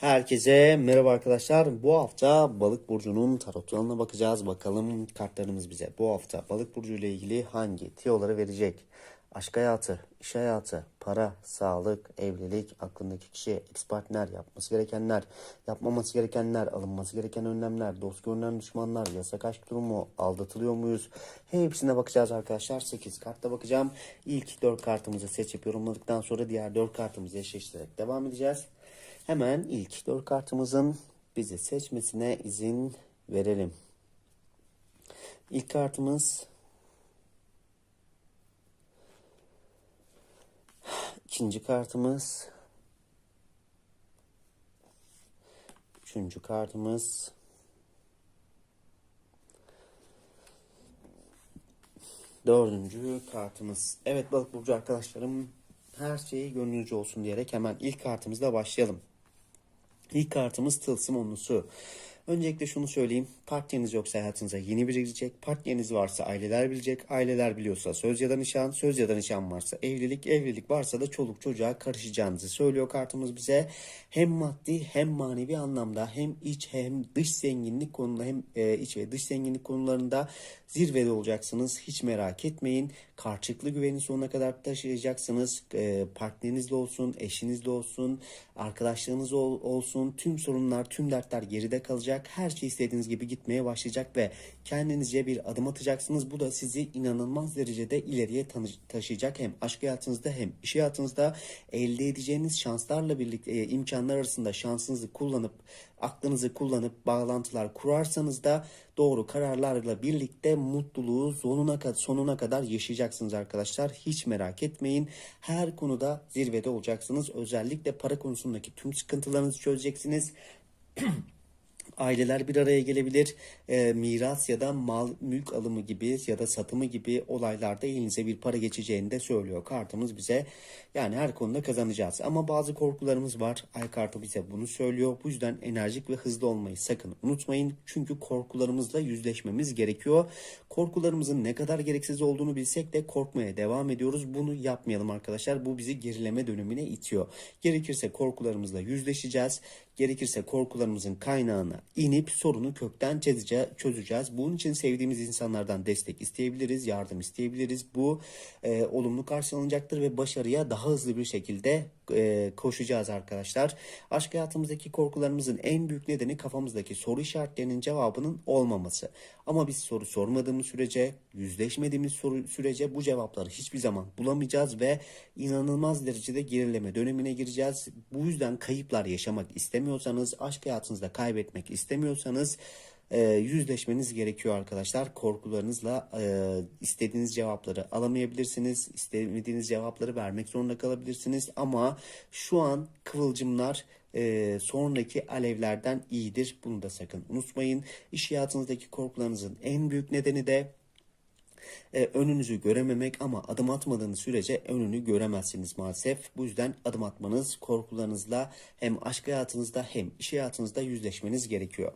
Herkese merhaba arkadaşlar. Bu hafta Balık burcunun tarotlarına bakacağız. Bakalım kartlarımız bize bu hafta Balık burcu ile ilgili hangi tiyoları verecek? Aşk hayatı, iş hayatı, para, sağlık, evlilik, aklındaki kişi, ex partner, yapması gerekenler, yapmaması gerekenler, alınması gereken önlemler, dost görünen düşmanlar, yasak aşk durumu, aldatılıyor muyuz? Hepsine bakacağız arkadaşlar. 8 kartta bakacağım. İlk 4 kartımızı seçip yorumladıktan sonra diğer 4 kartımızı eşleştirerek devam edeceğiz. Hemen ilk dört kartımızın bizi seçmesine izin verelim. İlk kartımız ikinci kartımız üçüncü kartımız dördüncü kartımız. Evet balık burcu arkadaşlarım her şey gönlünüzce olsun diyerek hemen ilk kartımızla başlayalım. İlk kartımız tılsım onlusu. Öncelikle şunu söyleyeyim. Partneriniz yoksa hayatınıza yeni biri girecek. Partneriniz varsa aileler bilecek. Aileler biliyorsa söz ya da nişan. Söz ya da nişan varsa evlilik. Evlilik varsa da çoluk çocuğa karışacağınızı söylüyor kartımız bize. Hem maddi hem manevi anlamda hem iç hem dış zenginlik konuda hem e, iç ve dış zenginlik konularında zirvede olacaksınız. Hiç merak etmeyin. Karşılıklı güveni sonuna kadar taşıyacaksınız. E, partnerinizle olsun, eşinizle olsun, arkadaşlarınız ol, olsun. Tüm sorunlar, tüm dertler geride kalacak. Her şey istediğiniz gibi gitmeye başlayacak ve kendinizce bir adım atacaksınız. Bu da sizi inanılmaz derecede ileriye taşıyacak. Hem aşk hayatınızda hem iş hayatınızda elde edeceğiniz şanslarla birlikte e, imkanlar arasında şansınızı kullanıp aklınızı kullanıp bağlantılar kurarsanız da doğru kararlarla birlikte mutluluğu sonuna kadar, sonuna kadar yaşayacaksınız arkadaşlar. Hiç merak etmeyin. Her konuda zirvede olacaksınız. Özellikle para konusundaki tüm sıkıntılarınızı çözeceksiniz. Aileler bir araya gelebilir. E, miras ya da mal mülk alımı gibi ya da satımı gibi olaylarda elinize bir para geçeceğini de söylüyor kartımız bize. Yani her konuda kazanacağız. Ama bazı korkularımız var. Ay kartı bize bunu söylüyor. Bu yüzden enerjik ve hızlı olmayı sakın unutmayın. Çünkü korkularımızla yüzleşmemiz gerekiyor. Korkularımızın ne kadar gereksiz olduğunu bilsek de korkmaya devam ediyoruz. Bunu yapmayalım arkadaşlar. Bu bizi gerileme dönemine itiyor. Gerekirse korkularımızla yüzleşeceğiz. Gerekirse korkularımızın kaynağına inip sorunu kökten çözeceğiz. Bunun için sevdiğimiz insanlardan destek isteyebiliriz, yardım isteyebiliriz. Bu e, olumlu karşılanacaktır ve başarıya daha hızlı bir şekilde e, koşacağız arkadaşlar. Aşk hayatımızdaki korkularımızın en büyük nedeni kafamızdaki soru işaretlerinin cevabının olmaması. Ama biz soru sormadığımız sürece, yüzleşmediğimiz soru sürece bu cevapları hiçbir zaman bulamayacağız ve inanılmaz derecede gerileme dönemine gireceğiz. Bu yüzden kayıplar yaşamak istemiyorsanız, aşk hayatınızda kaybetmek istemiyorsanız e, yüzleşmeniz gerekiyor arkadaşlar. Korkularınızla e, istediğiniz cevapları alamayabilirsiniz. İstemediğiniz cevapları vermek zorunda kalabilirsiniz. Ama şu an kıvılcımlar e, sonraki alevlerden iyidir. Bunu da sakın unutmayın. İş hayatınızdaki korkularınızın en büyük nedeni de e, önünüzü görememek ama adım atmadığınız sürece önünü göremezsiniz maalesef. Bu yüzden adım atmanız korkularınızla hem aşk hayatınızda hem iş hayatınızda yüzleşmeniz gerekiyor.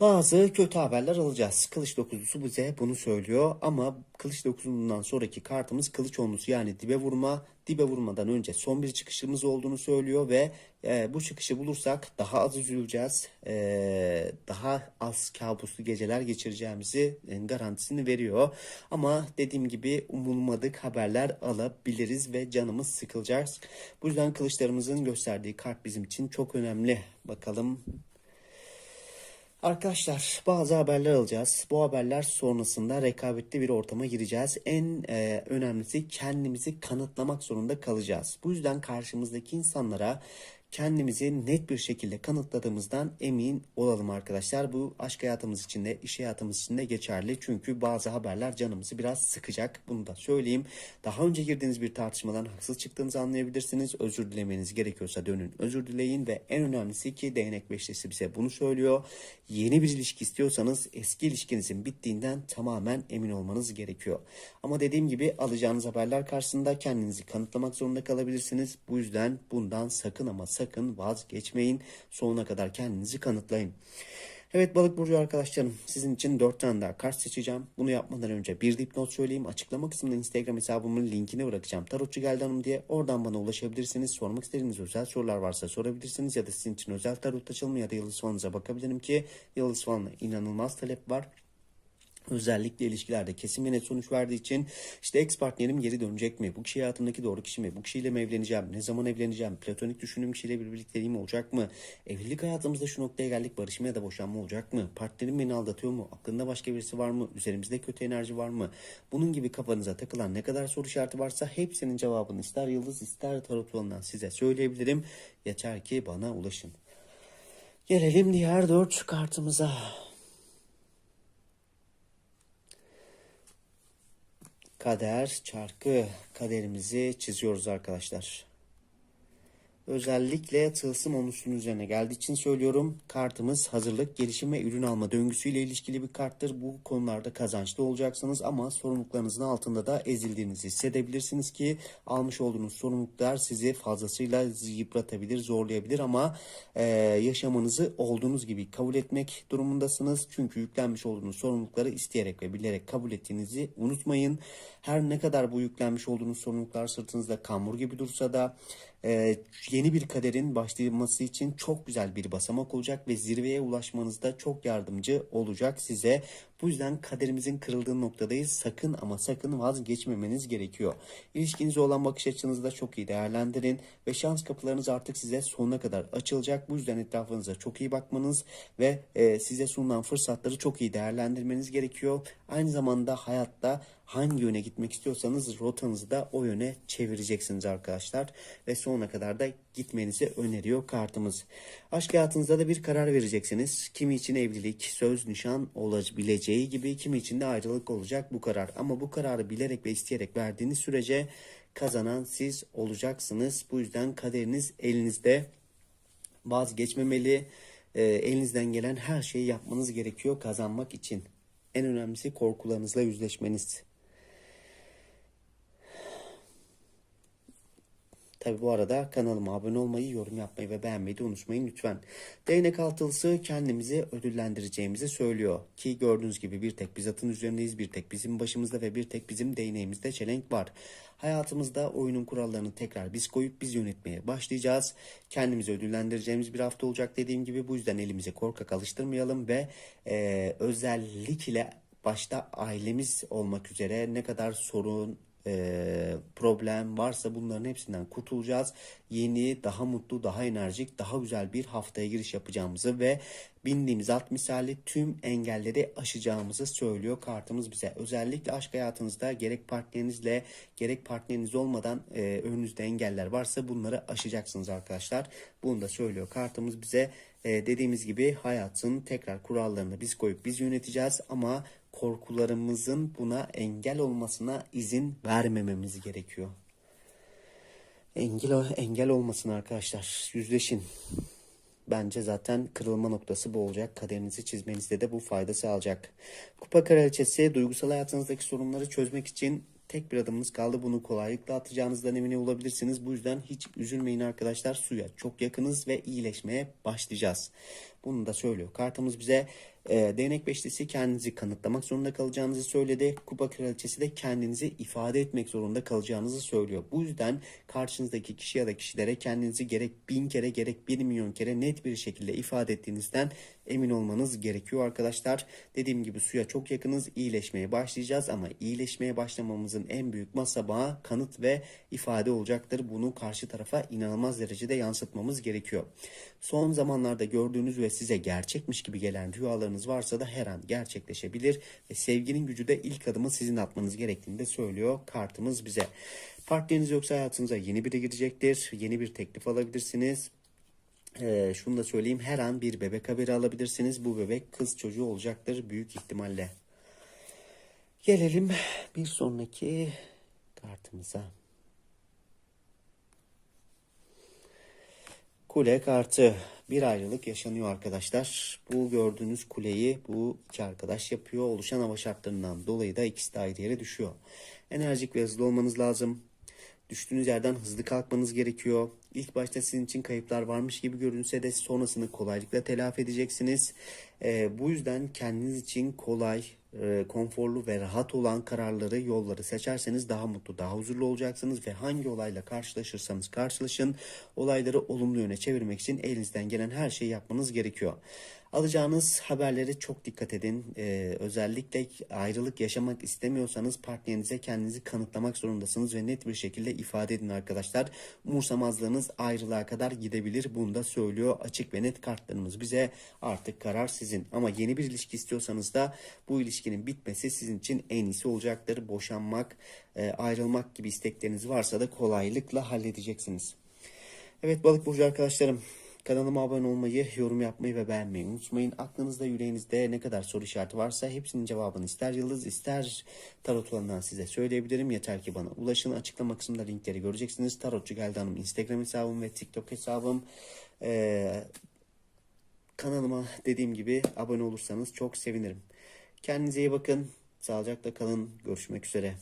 Bazı kötü haberler alacağız. Kılıç dokuzlusu bize bunu söylüyor ama kılıç dokuzundan sonraki kartımız kılıç onlusu yani dibe vurma. Dibe vurmadan önce son bir çıkışımız olduğunu söylüyor ve e, bu çıkışı bulursak daha az üzüleceğiz. E, daha az kabuslu geceler geçireceğimizi e, garantisini veriyor. Ama dediğim gibi umulmadık haberler alabiliriz ve canımız sıkılacak. Bu yüzden kılıçlarımızın gösterdiği kart bizim için çok önemli. Bakalım Arkadaşlar bazı haberler alacağız. Bu haberler sonrasında rekabetli bir ortama gireceğiz. En e, önemlisi kendimizi kanıtlamak zorunda kalacağız. Bu yüzden karşımızdaki insanlara kendimizi net bir şekilde kanıtladığımızdan emin olalım arkadaşlar. Bu aşk hayatımız için de iş hayatımız için de geçerli. Çünkü bazı haberler canımızı biraz sıkacak. Bunu da söyleyeyim. Daha önce girdiğiniz bir tartışmadan haksız çıktığınızı anlayabilirsiniz. Özür dilemeniz gerekiyorsa dönün özür dileyin ve en önemlisi ki değnek beşlisi bize bunu söylüyor. Yeni bir ilişki istiyorsanız eski ilişkinizin bittiğinden tamamen emin olmanız gerekiyor. Ama dediğim gibi alacağınız haberler karşısında kendinizi kanıtlamak zorunda kalabilirsiniz. Bu yüzden bundan sakın ama sakın vazgeçmeyin. Sonuna kadar kendinizi kanıtlayın. Evet balık burcu arkadaşlarım sizin için 4 tane daha kart seçeceğim. Bunu yapmadan önce bir dipnot söyleyeyim. Açıklama kısmında Instagram hesabımın linkini bırakacağım. Tarotçu geldi hanım diye oradan bana ulaşabilirsiniz. Sormak istediğiniz özel sorular varsa sorabilirsiniz. Ya da sizin için özel tarot açılımı ya da yıldız falanıza bakabilirim ki yıldız falanına inanılmaz talep var. Özellikle ilişkilerde kesin ve net sonuç verdiği için işte ex partnerim geri dönecek mi? Bu kişi hayatımdaki doğru kişi mi? Bu kişiyle mi evleneceğim? Ne zaman evleneceğim? Platonik düşündüğüm kişiyle bir birlikteliğim olacak mı? Evlilik hayatımızda şu noktaya geldik barışma ya da boşanma olacak mı? Partnerim beni aldatıyor mu? Aklında başka birisi var mı? Üzerimizde kötü enerji var mı? Bunun gibi kafanıza takılan ne kadar soru işareti varsa hepsinin cevabını ister yıldız ister tarot yolundan size söyleyebilirim. Yeter ki bana ulaşın. Gelelim diğer dört kartımıza. Kader çarkı kaderimizi çiziyoruz arkadaşlar. Özellikle tılsım onusunun üzerine geldiği için söylüyorum. Kartımız hazırlık, gelişim ve ürün alma döngüsüyle ilişkili bir karttır. Bu konularda kazançlı olacaksınız ama sorumluluklarınızın altında da ezildiğinizi hissedebilirsiniz ki almış olduğunuz sorumluluklar sizi fazlasıyla yıpratabilir, zorlayabilir ama e, yaşamınızı olduğunuz gibi kabul etmek durumundasınız. Çünkü yüklenmiş olduğunuz sorumlulukları isteyerek ve bilerek kabul ettiğinizi unutmayın. Her ne kadar bu yüklenmiş olduğunuz sorumluluklar sırtınızda kambur gibi dursa da e, yeni bir kaderin başlaması için çok güzel bir basamak olacak ve zirveye ulaşmanızda çok yardımcı olacak size. Bu yüzden kaderimizin kırıldığı noktadayız. Sakın ama sakın vazgeçmemeniz gerekiyor. İlişkinize olan bakış açınızı da çok iyi değerlendirin ve şans kapılarınız artık size sonuna kadar açılacak. Bu yüzden etrafınıza çok iyi bakmanız ve e, size sunulan fırsatları çok iyi değerlendirmeniz gerekiyor. Aynı zamanda hayatta hangi yöne gitmek istiyorsanız rotanızı da o yöne çevireceksiniz arkadaşlar. Ve sonuna kadar da gitmenizi öneriyor kartımız. Aşk hayatınızda da bir karar vereceksiniz. Kimi için evlilik, söz, nişan olabileceği gibi kimi için de ayrılık olacak bu karar. Ama bu kararı bilerek ve isteyerek verdiğiniz sürece kazanan siz olacaksınız. Bu yüzden kaderiniz elinizde vazgeçmemeli. E, elinizden gelen her şeyi yapmanız gerekiyor kazanmak için. En önemlisi korkularınızla yüzleşmeniz. Tabi bu arada kanalıma abone olmayı, yorum yapmayı ve beğenmeyi de unutmayın lütfen. Değnek altılısı kendimizi ödüllendireceğimizi söylüyor. Ki gördüğünüz gibi bir tek biz atın üzerindeyiz, bir tek bizim başımızda ve bir tek bizim değneğimizde çelenk var. Hayatımızda oyunun kurallarını tekrar biz koyup biz yönetmeye başlayacağız. Kendimizi ödüllendireceğimiz bir hafta olacak dediğim gibi bu yüzden elimize korkak alıştırmayalım ve e, özellikle başta ailemiz olmak üzere ne kadar sorun, e, problem varsa bunların hepsinden kurtulacağız. Yeni, daha mutlu, daha enerjik, daha güzel bir haftaya giriş yapacağımızı ve bindiğimiz at misali tüm engelleri aşacağımızı söylüyor kartımız bize. Özellikle aşk hayatınızda gerek partnerinizle gerek partneriniz olmadan e, önünüzde engeller varsa bunları aşacaksınız arkadaşlar. Bunu da söylüyor kartımız bize. E, dediğimiz gibi hayatın tekrar kurallarını biz koyup biz yöneteceğiz ama korkularımızın buna engel olmasına izin vermememiz gerekiyor. Engel, engel olmasın arkadaşlar. Yüzleşin. Bence zaten kırılma noktası bu olacak. Kaderinizi çizmenizde de bu fayda sağlayacak. Kupa Kraliçesi duygusal hayatınızdaki sorunları çözmek için tek bir adımınız kaldı. Bunu kolaylıkla atacağınızdan emin olabilirsiniz. Bu yüzden hiç üzülmeyin arkadaşlar. Suya çok yakınız ve iyileşmeye başlayacağız. Bunu da söylüyor. Kartımız bize e, değnek beşlisi kendinizi kanıtlamak zorunda kalacağınızı söyledi. Kupa kraliçesi de kendinizi ifade etmek zorunda kalacağınızı söylüyor. Bu yüzden karşınızdaki kişi ya da kişilere kendinizi gerek bin kere gerek bir milyon kere net bir şekilde ifade ettiğinizden emin olmanız gerekiyor arkadaşlar. Dediğim gibi suya çok yakınız. iyileşmeye başlayacağız ama iyileşmeye başlamamızın en büyük masamağı kanıt ve ifade olacaktır. Bunu karşı tarafa inanılmaz derecede yansıtmamız gerekiyor. Son zamanlarda gördüğünüz ve size gerçekmiş gibi gelen rüyalarınız varsa da her an gerçekleşebilir ve sevginin gücü de ilk adımı sizin atmanız gerektiğini de söylüyor kartımız bize. Partneriniz yoksa hayatınıza yeni biri girecektir. Yeni bir teklif alabilirsiniz. Ee, şunu da söyleyeyim her an bir bebek haberi alabilirsiniz. Bu bebek kız çocuğu olacaktır büyük ihtimalle. Gelelim bir sonraki kartımıza. Kule kartı. Bir ayrılık yaşanıyor arkadaşlar. Bu gördüğünüz kuleyi bu iki arkadaş yapıyor. Oluşan hava şartlarından dolayı da ikisi de ayrı yere düşüyor. Enerjik ve hızlı olmanız lazım. Düştüğünüz yerden hızlı kalkmanız gerekiyor. İlk başta sizin için kayıplar varmış gibi görünse de sonrasını kolaylıkla telafi edeceksiniz. Ee, bu yüzden kendiniz için kolay, e, konforlu ve rahat olan kararları, yolları seçerseniz daha mutlu, daha huzurlu olacaksınız ve hangi olayla karşılaşırsanız karşılaşın, olayları olumlu yöne çevirmek için elinizden gelen her şeyi yapmanız gerekiyor. Alacağınız haberlere çok dikkat edin. Ee, özellikle ayrılık yaşamak istemiyorsanız partnerinize kendinizi kanıtlamak zorundasınız ve net bir şekilde ifade edin arkadaşlar. Umursamazlığınız ayrılığa kadar gidebilir. Bunu da söylüyor açık ve net kartlarımız bize. Artık karar sizin. Ama yeni bir ilişki istiyorsanız da bu ilişkinin bitmesi sizin için en iyisi olacaktır. Boşanmak, e, ayrılmak gibi istekleriniz varsa da kolaylıkla halledeceksiniz. Evet balık burcu arkadaşlarım. Kanalıma abone olmayı, yorum yapmayı ve beğenmeyi unutmayın. Aklınızda, yüreğinizde ne kadar soru işareti varsa hepsinin cevabını ister yıldız ister tarot alanından size söyleyebilirim. Yeter ki bana ulaşın. Açıklama kısmında linkleri göreceksiniz. Tarotçu Geldi Hanım Instagram hesabım ve TikTok hesabım. Ee, kanalıma dediğim gibi abone olursanız çok sevinirim. Kendinize iyi bakın. Sağlıcakla kalın. Görüşmek üzere.